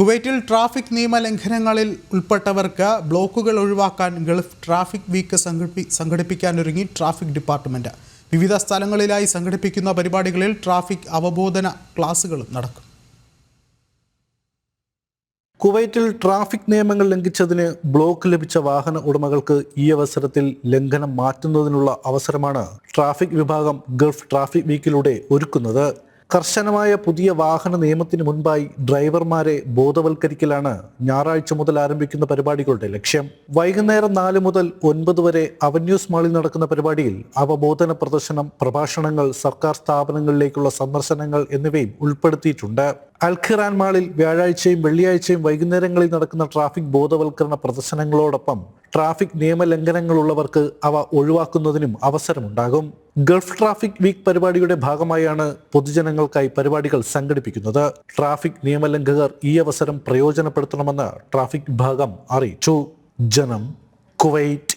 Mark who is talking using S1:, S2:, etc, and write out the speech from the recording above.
S1: കുവൈറ്റിൽ ട്രാഫിക് നിയമലംഘനങ്ങളിൽ ഉൾപ്പെട്ടവർക്ക് ബ്ലോക്കുകൾ ഒഴിവാക്കാൻ ഗൾഫ് ട്രാഫിക് വീക്ക് സംഘടിപ്പി സംഘടിപ്പിക്കാനൊരുങ്ങി ട്രാഫിക് ഡിപ്പാർട്ട്മെന്റ് വിവിധ സ്ഥലങ്ങളിലായി സംഘടിപ്പിക്കുന്ന പരിപാടികളിൽ ട്രാഫിക് അവബോധന ക്ലാസുകളും നടക്കും.
S2: കുവൈറ്റിൽ ട്രാഫിക് നിയമങ്ങൾ ലംഘിച്ചതിന് ബ്ലോക്ക് ലഭിച്ച വാഹന ഉടമകൾക്ക് ഈ അവസരത്തിൽ ലംഘനം മാറ്റുന്നതിനുള്ള അവസരമാണ് ട്രാഫിക് വിഭാഗം ഗൾഫ് ട്രാഫിക് വീക്കിലൂടെ ഒരുക്കുന്നത്. കർശനമായ പുതിയ വാഹന നിയമത്തിന് മുൻപായി ഡ്രൈവർമാരെ ബോധവൽക്കരിക്കലാണ് ഞായറാഴ്ച മുതൽ ആരംഭിക്കുന്ന പരിപാടികളുടെ ലക്ഷ്യം. വൈകുന്നേരം നാല് മുതൽ ഒൻപത് വരെ അവന്യൂസ് മാളിൽ നടക്കുന്ന പരിപാടിയിൽ അവബോധന പ്രദർശനം പ്രഭാഷണങ്ങൾ സർക്കാർ സ്ഥാപനങ്ങളിലേക്കുള്ള സന്ദർശനങ്ങൾ എന്നിവയും ഉൾപ്പെടുത്തിയിട്ടുണ്ട്. അൽഖിറാൻ മാളിൽ വ്യാഴാഴ്ചയും വെള്ളിയാഴ്ചയും വൈകുന്നേരങ്ങളിൽ നടക്കുന്ന ട്രാഫിക് ബോധവൽക്കരണ പ്രദർശനങ്ങളോടൊപ്പം ട്രാഫിക് നിയമലംഘനങ്ങളുള്ളവർക്ക് അവ ഒഴിവാക്കുന്നതിനും അവസരമുണ്ടാകും. ഗൾഫ് ട്രാഫിക് വീക്ക് പരിപാടിയുടെ ഭാഗമായാണ് പൊതുജനങ്ങൾക്കായി പരിപാടികൾ സംഘടിപ്പിക്കുന്നത്. ട്രാഫിക് നിയമലംഘകർ ഈ അവസരം പ്രയോജനപ്പെടുത്തണമെന്ന് ട്രാഫിക് വിഭാഗം അറിയിച്ചു. ജനം കുവൈറ്റ്.